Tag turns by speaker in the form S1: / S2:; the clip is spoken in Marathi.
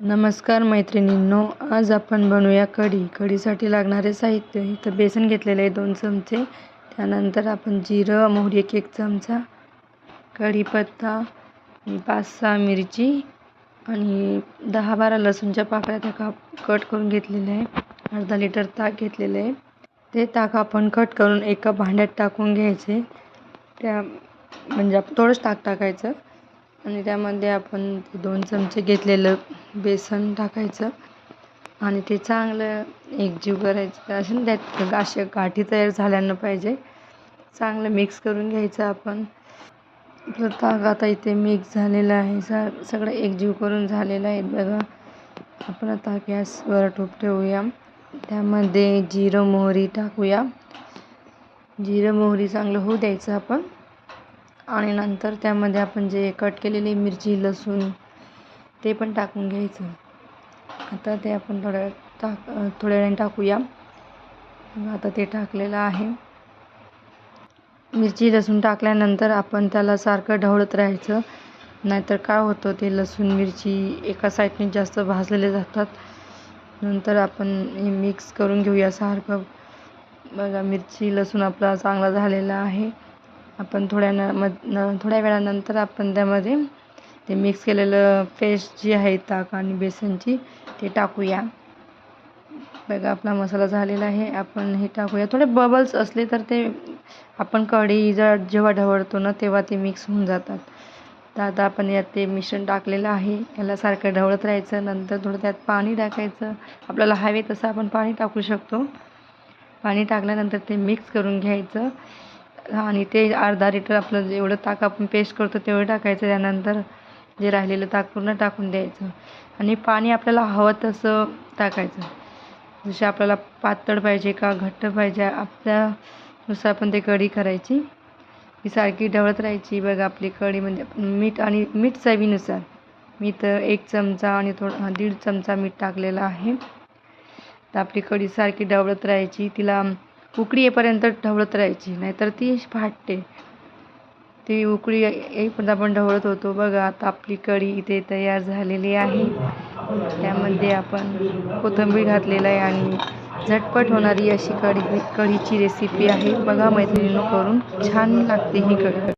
S1: नमस्कार मैत्रिणींनो आज आपण बनवूया कढी. कढीसाठी लागणारे साहित्य इथं बेसन घेतलेलं आहे दोन चमचे. त्यानंतर आपण जिरं मोहरी एक एक चमचा कढीपत्ता पाच सहा मिरची आणि दहा बारा लसूणच्या पाकळ्या त्या काप कट करून घेतलेल्या आहे. अर्धा लिटर ताक घेतलेलं आहे. ते ताक आपण कट करून एका भांड्यात टाकून घ्यायचे. त्या म्हणजे आपण थोडंच ताक टाकायचं. आणि त्यामध्ये आपण दोन चमचे घेतलेलं बेसन टाकायचं. आणि ते चांगलं एकजीव करायचं. असं त्यात असे गाठी तयार झाल्यानं पाहिजे. चांगलं मिक्स करून घ्यायचं आपण. आपलं ताक आता इथे मिक्स झालेलं आहे. सा सगळं एकजीव करून झालेलं आहे. बघा आपण आता गॅसवर टोप ठेवूया. त्यामध्ये जिरं मोहरी टाकूया. जिरं मोहरी चांगलं होऊ द्यायचं आपण. आणि नंतर त्यामध्ये आपण जे कट केलेली मिरची लसूण ते पण टाकून घ्यायचं. आता ते आपण थोड्या टाक थोड्या वेळाने टाकूया. आता ते टाकलेलं आहे. मिरची लसूण टाकल्यानंतर आपण त्याला सारखं ढवळत राहायचं. नाहीतर काय होतं ते लसूण मिरची एका साईडने जास्त भाजलेले जातात. नंतर आपण हे मिक्स करून घेऊया सारखं. बघा मिरची लसूण आपला चांगला झालेला आहे. आपण थोड्या न मग थोड्या वेळानंतर आपण त्यामध्ये ते मिक्स केलेलं पेस्ट जी आहे ताक आणि बेसनची ते टाकूया. बघा आपला मसाला झालेला आहे. आपण हे टाकूया. थोडे बबल्स असले तर ते आपण कढी जर जेव्हा ढवळतो ना तेव्हा ते मिक्स होऊन जातात. तर आता आपण यात ते मिश्रण टाकलेलं आहे. याला सारखं ढवळत राहायचं. नंतर थोडं त्यात पाणी टाकायचं. आपल्याला हवे तसं आपण पाणी टाकू शकतो. पाणी टाकल्यानंतर ते मिक्स करून घ्यायचं. आणि ते अर्धा लिटर आपलं जेवढं ताक आपण पेस्ट करतो तेवढं टाकायचं. त्यानंतर जे राहिलेलं ताक पूर्ण टाकून द्यायचं. आणि पाणी आपल्याला हवं तसं टाकायचं. जसे आपल्याला पातळ पाहिजे का घट्ट पाहिजे आपल्यानुसार आपण ते कढी करायची. ही सारखी ढवळत राहायची. बघा आपली कढी म्हणजे मीठ आणि मीठ चवीनुसार. मी तर एक चमचा आणि थोडं दीड चमचा मीठ टाकलेलं आहे. तर आपली कढी सारखी ढवळत राहायची. तिला उकळी येईपर्यंत ढवळत राहायची नाहीतर ती फाटते. ती उकळी येईपर्यंत आपण ढवळत होतो. बघा आता आपली कढी इथे तयार झालेली आहे. त्यामध्ये आपण कोथिंबीर घातलेलं आहे आणि झटपट होणारी अशी कढी कढीची रेसिपी आहे. बघा मैत्रिणींनो करून छान लागते ही कढी.